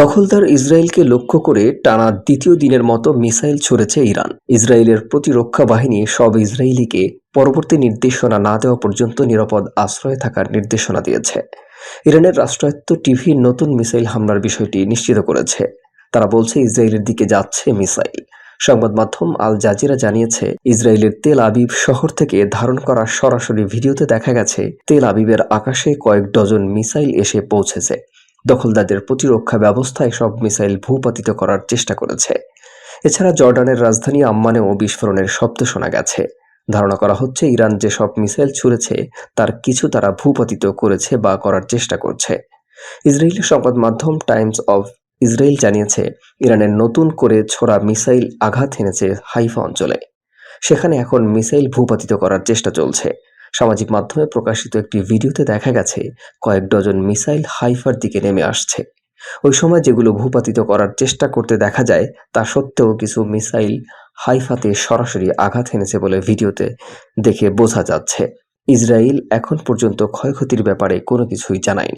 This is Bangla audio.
দখলদার ইসরায়েলকে লক্ষ্য করে টানা দ্বিতীয় দিনের মতো মিসাইল ছুড়েছে ইরান। ইসরায়েলের প্রতিরক্ষা বাহিনী সব ইসরায়েলিকে পরবর্তী নির্দেশনা না দেওয়া পর্যন্ত নিরাপদ আশ্রয়ে থাকার নির্দেশনা দিয়েছে। ইরানের রাষ্ট্রায়ত্ত টিভি নতুন মিসাইল হামলার বিষয়টি নিশ্চিত করেছে। তারা বলছে, ইসরায়েলের দিকে যাচ্ছে মিসাইল। সংবাদ মাধ্যম আল জাজিরা জানিয়েছে, ইসরায়েলের তেল আবিব শহর থেকে ধারণ করা সরাসরি ভিডিওতে দেখা গেছে, তেল আবিবের আকাশে কয়েক ডজন মিসাইল এসে পৌঁছেছে। দখলদারদের প্রতিরক্ষা ব্যবস্থায় সব মিসাইল ভূপাতিত করার চেষ্টা করেছে। এছাড়া জর্ডানের রাজধানী আম্মানেও বিস্ফোরণের শব্দ শোনা গেছে। ধারণা করা হচ্ছে, ইরান যেসব মিসাইল ছুড়েছে, তার কিছু তারা ভূপাতিত করেছে বা করার চেষ্টা করছে। ইসরায়েলি সংবাদ মাধ্যম টাইমস অফ ইসরায়েল জানিয়েছে, ইরানের নতুন করে ছোড়া মিসাইল আঘাত হেনেছে হাইফা অঞ্চলে। সেখানে এখন মিসাইল ভূপাতিত করার চেষ্টা চলছে। সামাজিক মাধ্যমে প্রকাশিত একটি ভিডিওতে দেখা গেছে, কয়েক ডজন মিসাইল হাইফার দিকে নেমে আসছে। ওই সময় যেগুলো ভূপাতিত করার চেষ্টা করতে দেখা যায়, তা সত্ত্বেও কিছু মিসাইল হাইফাতে সরাসরি আঘাত হেনেছে বলে ভিডিওতে দেখে বোঝা যাচ্ছে। ইসরায়েল এখন পর্যন্ত ক্ষয়ক্ষতির ব্যাপারে কোনো কিছুই জানায়নি।